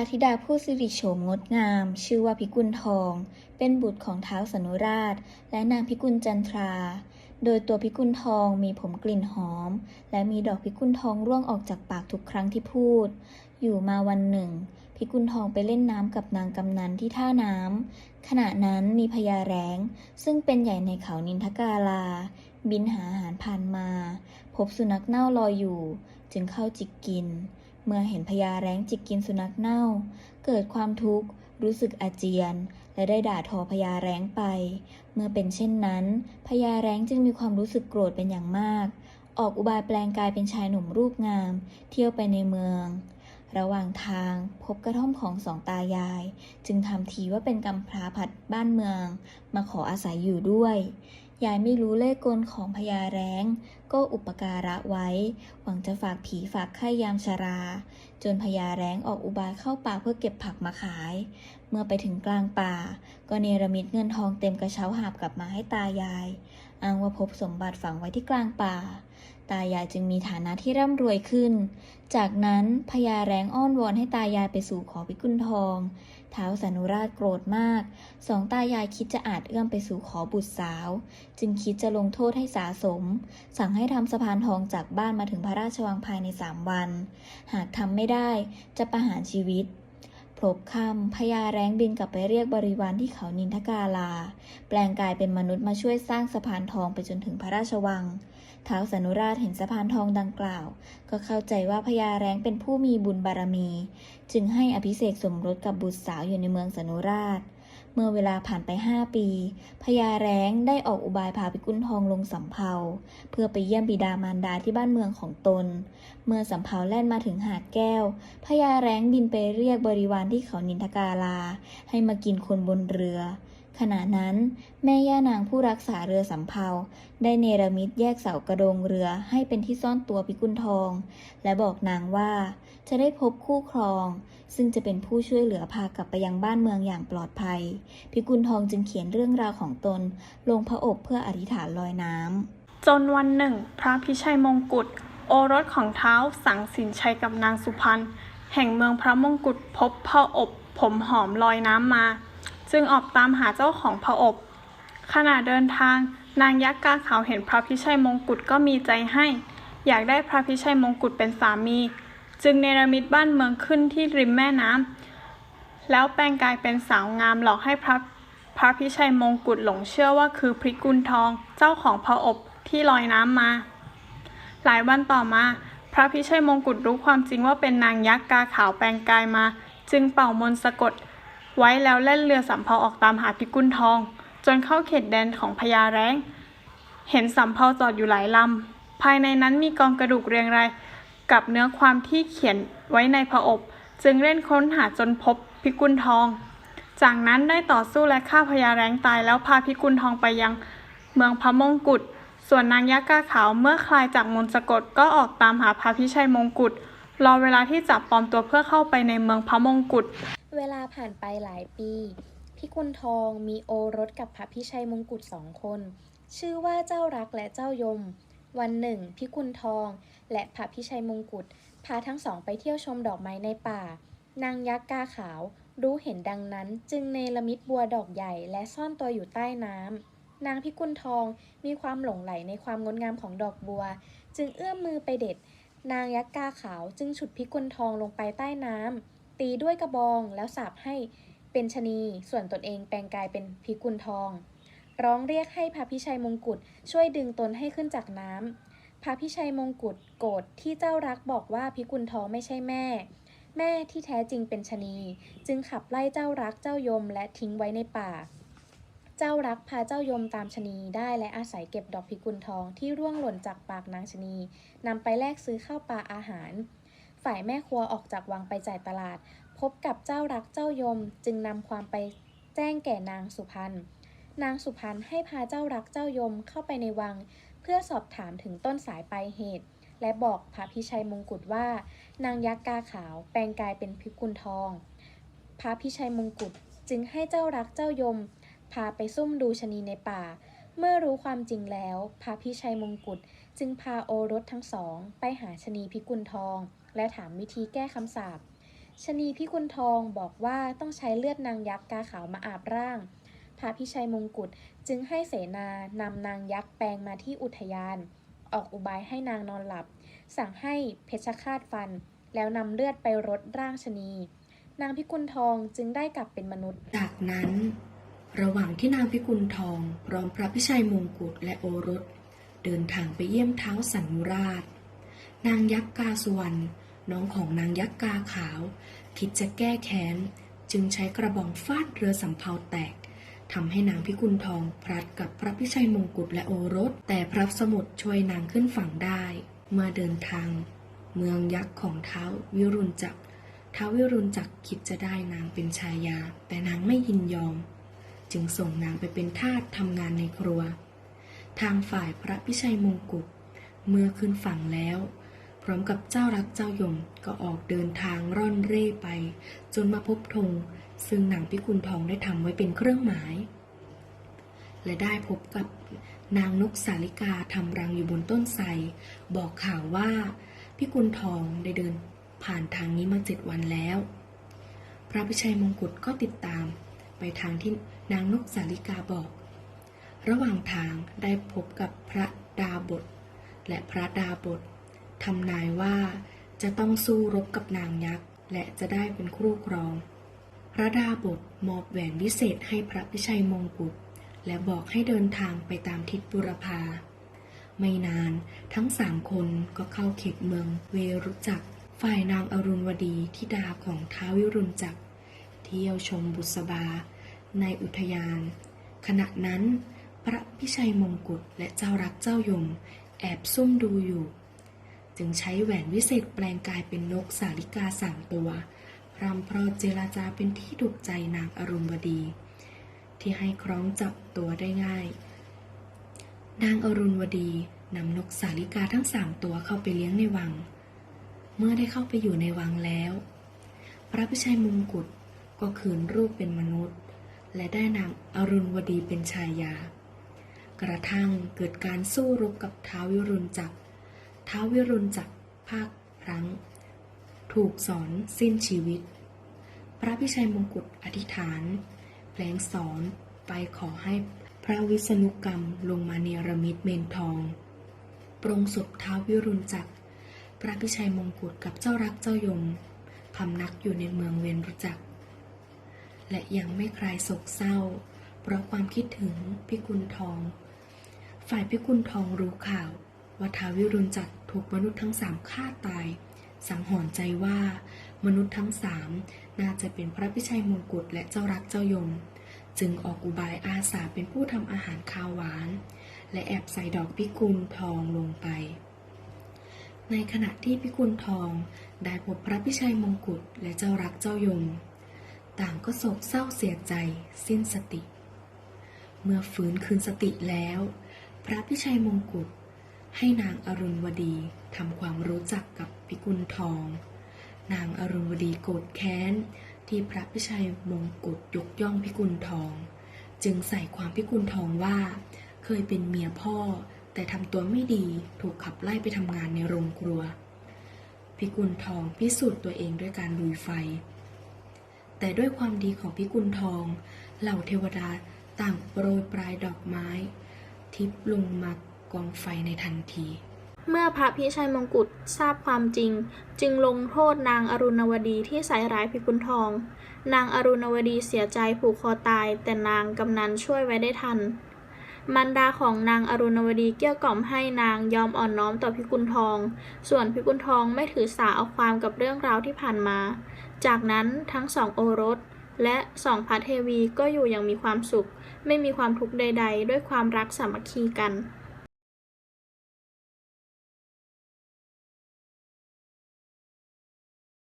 าธิดาผู้สิริโฉมงดงาม ชื่อว่าพิกุลทอง เป็นบุตรของท้าวสนุราช และนางพิกุลจันทรา โดยตัวพิกุลทองมีผมกลิ่นหอม และมีดอกพิกุลทองร่วงออกจากปากทุกครั้งที่พูด อยู่มาวันหนึ่ง พิกุลทองไปเล่นน้ำกับนางกำนันที่ท่าน้ำขณะนั้นมีพญาแร้ง ซึ่งเป็นใหญ่ในเขานินทกาลา บินหาอาหารผ่านมา พบสุนัขเน่าลอยอยู่ จึงเข้าจิกกิน เมื่อเห็นพญาแร้งจิกกินสุนัขเน่า เกิดความทุกข์ รู้สึกอาเจียน และได้ด่าทอพญาแร้งไป เมื่อเป็นเช่นนั้นพญาแร้งจึงมีความรู้สึกโกรธเป็นอย่างมาก ออกอุบายแปลงกายเป็นชายหนุ่มรูปงาม เที่ยวไปในเมืองระหว่างทางพบกระท่อมของสองตายาย จึงทำทีว่าเป็นกำพร้าผัดบ้านเมือง มาขออาศัยอยู่ด้วย ยายไม่รู้เล่กลของพญาแร้ง ก็อุปการะไว้ หวังจะฝากผีฝากไข่ยามชารา จนพญาแร้งออกอุบายเข้าป่าเพื่อเก็บผักมาขาย เมื่อไปถึงกลางป่า ก็เนรมิตเงินทองเต็มกระเช้าหาบกลับมาให้ตายาย อ้างว่าพบสมบัติฝังไว้ที่กลางป่า ตายายจึงมีฐานะที่ร่ำรวยขึ้น จากนั้นพญาแรงอ้อนวอนให้ตายายไปสู่ขอพิกุลทองท้าวสานุราชโกรธมาก สองตายายคิดจะอาจเอื้อมไปสู่ขอบุตรสาว จึงคิดจะลงโทษให้สาสม สั่งให้ทำสะพานทองจากบ้านมาถึงพระราชวังภายในสามวัน หากทำไม่ได้จะประหารชีวิตพลบคำพญาแรงบินกลับไปเรียกบริวารที่เขานินทกาลา แปลงกายเป็นมนุษย์มาช่วยสร้างสะพานทองไปจนถึงพระราชวัง ท้าวสานุราชเห็นสะพานทองดังกล่าว ก็เข้าใจว่าพญาแรงเป็นผู้มีบุญบารมี จึงให้อภิเษกสมรสกับบุตรสาวอยู่ในเมืองสานุราช เมื่อเวลาผ่านไปห้าปีพญาแรงได้ออกอุบายพาพิกุลทองลงสำเภาเพื่อไปเยี่ยมบิดามารดาที่บ้านเมืองของตน เมื่อสำเภาแล่นมาถึงหาดแก้วพญาแรงบินไปเรียกบริวารที่เขานินทกาลา ให้มากินคนบนเรือ ขณะนั้น แม่ย่านางผู้รักษาเรือสำเภาได้เนรมิตแยกเสากระโดงเรือให้เป็นที่ซ่อนตัวพิกุลทอง และบอกนางว่า จะได้พบคู่ครอง ซึ่งจะเป็นผู้ช่วยเหลือพากลับไปยังบ้านเมืองอย่างปลอดภัย พิกุลทองจึงเขียนเรื่องราวของตน ลงพระอบเพื่ออธิษฐานลอยน้ำจนวันหนึ่ง พระพิชัยมงกุฎโอรสของเท้าสังสินชัยกับนางสุพรรณแห่งเมืองพระมงกุฎพบพระอบผมหอมลอยน้ำมา จึงออกตามหาเจ้าของพระอบขณะเดินทาง นางยักษ์กาขาวเห็นพระพิชัยมงกุฎก็มีใจให้ อยากได้พระพิชัยมงกุฎเป็นสามี จึงเนรมิตบ้านเมืองขึ้นที่ริมแม่น้ำแล้วแปลงกายเป็นสาวงามหลอกให้พระพระพิชัยมงกุฎหลงเชื่อว่าคือพริกุลทองเจ้าของพระอบที่ลอยน้ำมา หลายวันต่อมา พระพิชัยมงกุฎรู้ความจริงว่าเป็นนางยักษ์กาขาวแปลงกายมา จึงเป่ามนต์สะกด ไว้แล้วแล่นเรือสำเภาออกตามหาพิกุลทอง จนเข้าเขตแดนของพญาแร้ง เห็นสำเภาจอดอยู่หลายลำ ภายในนั้นมีกองกระดูกเรียงรายกับเนื้อความที่เขียนไว้ในพระอบ จึงเร่นค้นหาจนพบพิกุลทอง จากนั้นได้ต่อสู้และฆ่าพญาแร้งตายแล้วพาพิกุลทองไปยังเมืองพระมงกุฎส่วนนางยักษ์กาขาวเมื่อคลายจากมนต์สะกดก็ออกตามหาพระพิชัยมงกุฎรอเวลาที่จับปลอมตัวเพื่อเข้าไปในเมืองพระมงกุฎ เวลาผ่านไปหลายปี พิกุลทองมีโอรสกับพระพิชัยมงกุฎสองคน ชื่อว่าเจ้ารักและเจ้ายม วันหนึ่ง พิกุลทอง และพระพิชัยมงกุฎพาทั้งสองไปเที่ยวชมดอกไม้ในป่า นางยักษ์กาขาว รู้เห็นดังนั้นจึงเนรมิตบัวดอกใหญ่และซ่อนตัวอยู่ใต้น้ำนางพิกุลทองมีความหลงไหลในความงดงามของดอกบัว จึงเอื้อมมือไปเด็ด นางยักษ์กาขาวจึงฉุดพิกุลทองลงไปใต้น้ำ ตีด้วยกระบองแล้วสาบให้เป็นชะนี ส่วนตนเองแปลงกายเป็นพิกุลทอง ร้องเรียกให้พระพิชัยมงกุฎช่วยดึงตนให้ขึ้นจากน้ำพระพิชัยมงกุฎโกรธที่เจ้ารักบอกว่าพิกุลทองไม่ใช่แม่ แม่ที่แท้จริงเป็นชะนี จึงขับไล่เจ้ารักเจ้ายมและทิ้งไว้ในป่าเจ้ารักพาเจ้ายมตามชะนีได้และอาศัยเก็บดอกพิกุลทองที่ร่วงหล่นจากปากนางชะนีนำไปแลกซื้อข้าวปลาอาหาร ฝ่ายแม่ครัวออกจากวังไปจ่ายตลาด พบกับเจ้ารักเจ้ายมจึงนำความไปแจ้งแก่นางสุพรรณ นางสุพรรณให้พาเจ้ารักเจ้ายมเข้าไปในวัง เพื่อสอบถามถึงต้นสายปลายเหตุ และบอกพระพิชัยมงกุฎว่า นางยักษ์กาขาวแปลงกายเป็นพิกุลทอง พระพิชัยมงกุฎจึงให้เจ้ารักเจ้ายม พาไปซุ่มดูชะนีในป่า เมื่อรู้ความจริงแล้ว พระพิชัยมงกุฎจึงพาโอรสทั้งสอง ไปหาชะนีพิกุลทอง และถามวิธีแก้คำสาปชะนีพิกุลทองบอกว่าต้องใช้เลือดนางยักษ์กาขาวมาอาบร่าง พระพิชัยมงกุฎจึงให้เสนานำนางยักษ์แปลงมาที่อุทยาน ออกอุบายให้นางนอนหลับ สั่งให้เพชฌฆาตฟัน แล้วนำเลือดไปรดร่างชะนี นางพิกุลทองจึงได้กลับเป็นมนุษย์ จากนั้น ระหว่างที่นางพิกุลทองพร้อมพระพิชัยมงกุฎและโอรส เดินทางไปเยี่ยมเท้าสันนุราช นางยักษ์กาสุวรรณ น้องของนางยักษ์กาขาว คิดจะแก้แค้น จึงใช้กระบองฟาดเรือสำเภาแตกทำให้นางพิกุลทองพลัดกับพระพิชัยมงกุฎและโอรส แต่พระสมุทรช่วยนางขึ้นฝั่งได้ เมื่อเดินทาง เมืองยักษ์ของเท้าวิรุณจักรท้าวิรุณจักรคิดจะได้นางเป็นชายา แต่นางไม่ยินยอม จึงส่งนางไปเป็นทาสทำงานในครัว ทางฝ่ายพระพิชัยมงกุฎเมื่อขึ้นฝั่งแล้ว ร้อมกับเจ้ารักเจ้ายมก็ออกเดินทางร่อนเร่ไป จนมาพบธงซึ่งหนางพิกุลทองได้ทำไว้เป็นเครื่องหมาย และได้พบกับนางนกสาลิกาทำรังอยู่บนต้นไทรบอกข่าวว่าพิกุลทองได้เดินผ่านทางนี้มาเจ็ดวันแล้ว พระพิชัยมงกุฎก็ติดตาม ไปทางที่นางนกสาลิกาบอก ระหว่างทางได้พบกับพระดาบท และพระดาบท ทำนายว่าจะต้องสู้รบกับนางยักษ์ และจะได้เป็นคู่ครอง พระดาบทมอบแหวนวิเศษให้พระพิชัยมงกุฎและบอกให้เดินทางไปตามทิศบุรพา ไม่นานทั้งสามคนก็เข้าเขตเมืองเวรุจักร ฝ่ายนางอรุณวดีทิดาของท้าววิรุณจักร เที่ยวชมบุษบา ในอุทยาน ขณะนั้น พระพิชัยมงกุฎและเจ้ารักเจ้ายม แอบซุ่มดูอยู่ จึงใช้แหวนวิเศษแปลงกายเป็นนกสาลิกาสามตัวรำเพรอเจรจาเป็นที่ถูกใจนางอรุณวดี ที่ให้คล้องจับตัวได้ง่าย นางอรุณวดีนำนกสาลิกาทั้งสามตัวเข้าไปเลี้ยงในวัง เมื่อได้เข้าไปอยู่ในวังแล้ว พระพิชัยมงกุฎก็คืนรูปเป็นมนุษย์ และได้นางอรุณวดีเป็นชายา กระทั่งเกิดการสู้รบกับท้าววิรุณจักร ท้าววิรุณจักภาคพลั้ง ถูกสอนสิ้นชีวิต พระพิชัยมงกุฎอธิษฐานแปลงสอนไปขอให้พระวิษณุกรรมลงมาเนรมิตเมนทอง ปรงศพท้าววิรุณจักร พระพิชัยมงกุฎกับเจ้ารักเจ้ายมพำนักอยู่ในเมืองเวนรุจัก และยังไม่คลายโศกเศร้า เพราะความคิดถึงพิกุลทอง ฝ่ายพิกุลทองรู้ข่าวว่าท้าววิรุณจักร ถูกมนุษย์ทั้งสามฆ่าตาย สังหรณ์ใจว่า มนุษย์ทั้งสามน่าจะเป็นพระพิชัยมงกุฎและเจ้ารักเจ้ายม จึงออกอุบายอาสาเป็นผู้ทำอาหารคาวหวาน และแอบใส่ดอกพิกุลทองลงไป ในขณะที่พิกุลทองได้พบพระพิชัยมงกุฎและเจ้ารักเจ้ายม ต่างก็โศกเศร้าเสียใจ สิ้นสติ เมื่อฟื้นคืนสติแล้ว พระพิชัยมงกุฎ ให้นางอรุณวดีทำความรู้จักกับพิกุลทอง นางอรุณวดีโกรธแค้น ที่พระพิชัยมงกุฎยกย่องพิกุลทอง จึงใส่ความพิกุลทองว่า เคยเป็นเมียพ่อ แต่ทำตัวไม่ดีถูกขับไล่ไปทำงานในโรงครัว พิกุลทองพิสูจน์ตัวเองด้วยการลุยไฟ แต่ด้วยความดีของพิกุลทอง เหล่าเทวดาต่างโปรยปลายดอกไม้ ทิพลงมา กองไฟในทันที เมื่อพระพิชัยมงกุฎทราบความจริง จึงลงโทษนางอรุณวดีที่ใส่ร้ายพิกุลทอง นางอรุณวดีเสียใจผูกคอตาย แต่นางกำนันช่วยไว้ได้ทันมันดาของนางอรุณวดีเกลี้ยกล่อมให้นางยอมอ่อนน้อมต่อพิกุลทอง ส่วนพิกุลทองไม่ถือสาเอาความกับเรื่องราวที่ผ่านมา จากนั้นทั้งสองโอรส และสองพระเทวีก็อยู่อย่างมีความสุข ไม่มีความทุกข์ใด ๆ ด้วยความรักสามัคคีกัน